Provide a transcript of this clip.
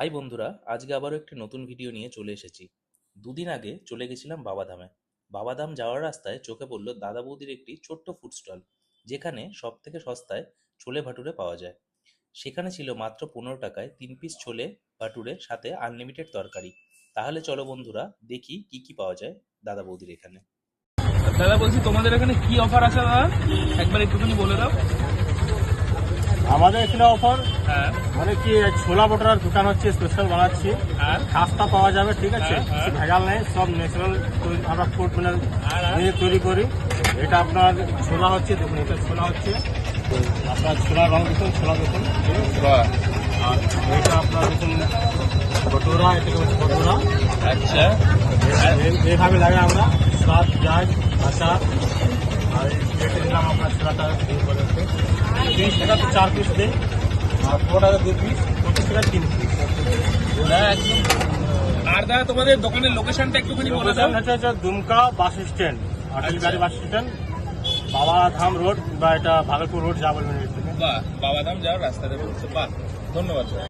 High বন্ধুরা, আজকে আবারও একটি নতুন ভিডিও নিয়ে চলে এসেছি। দুদিন আগে চলে গেছিলাম বাবাধামে। বাবাধাম যাওয়ার রাস্তায় চোখে পড়ল দাদা বৌদির একটি ছোট্ট ফুড স্টল যেখানে সব থেকে সস্তায় ছোলে ভাটুরে পাওয়া যায়। সেখানে ছিল মাত্র পনেরো টাকায় তিন পিস ছোলে ভাটুরে সাথে আনলিমিটেড তরকারি। তাহলে চলো বন্ধুরা, দেখি কি কি পাওয়া যায় দাদা বৌদির এখানে। দাদা বলছি, তোমাদের এখানে কি অফার আছে দাদা? একবার একটুখানি বলে দাও। আমাদের এখানে অফার হ্যাঁ। মানে কি ছোলা বটার দোকান হচ্ছে স্পেশাল বানাচ্ছি। আর খাস্তা পাওয়া যাবে ঠিক আছে? হ্যাঁ, হ্যাঁ। ভেজাল নেই সব ন্যাচারাল আমরা ফুড মানে? নিজে তৈরি করি। এটা আপনার ছোলা হচ্ছে দেখুন এটা ছোলা হচ্ছে। আপনার ছোলা রং দেখুন ছোলা দেখুন। আর এটা আপনার দেখুন বটোরা এটা হচ্ছে বটোরা আচ্ছা। এই- এইভাবে লাগে আমরা সাত পেঁয়াজ আচার। আর আপনার দিয়ে করে তিরিশ চার পিস দেয়। আর পনেরো টাকা দু পিস পঁচিশ টাকা তিন পিস একদম আর দাদা তোমাদের দোকানের লোকেশনটা একটুখানি বলে দাও। হচ্ছে দুমকা বাস স্ট্যান্ড গাড়ি বাস স্ট্যান্ড বাবা ধাম রোড বা এটা ভাগলপুর রোড যা বলবেন বাহ বাবাধাম যাওয়ার বলছো। বাহ ধন্যবাদ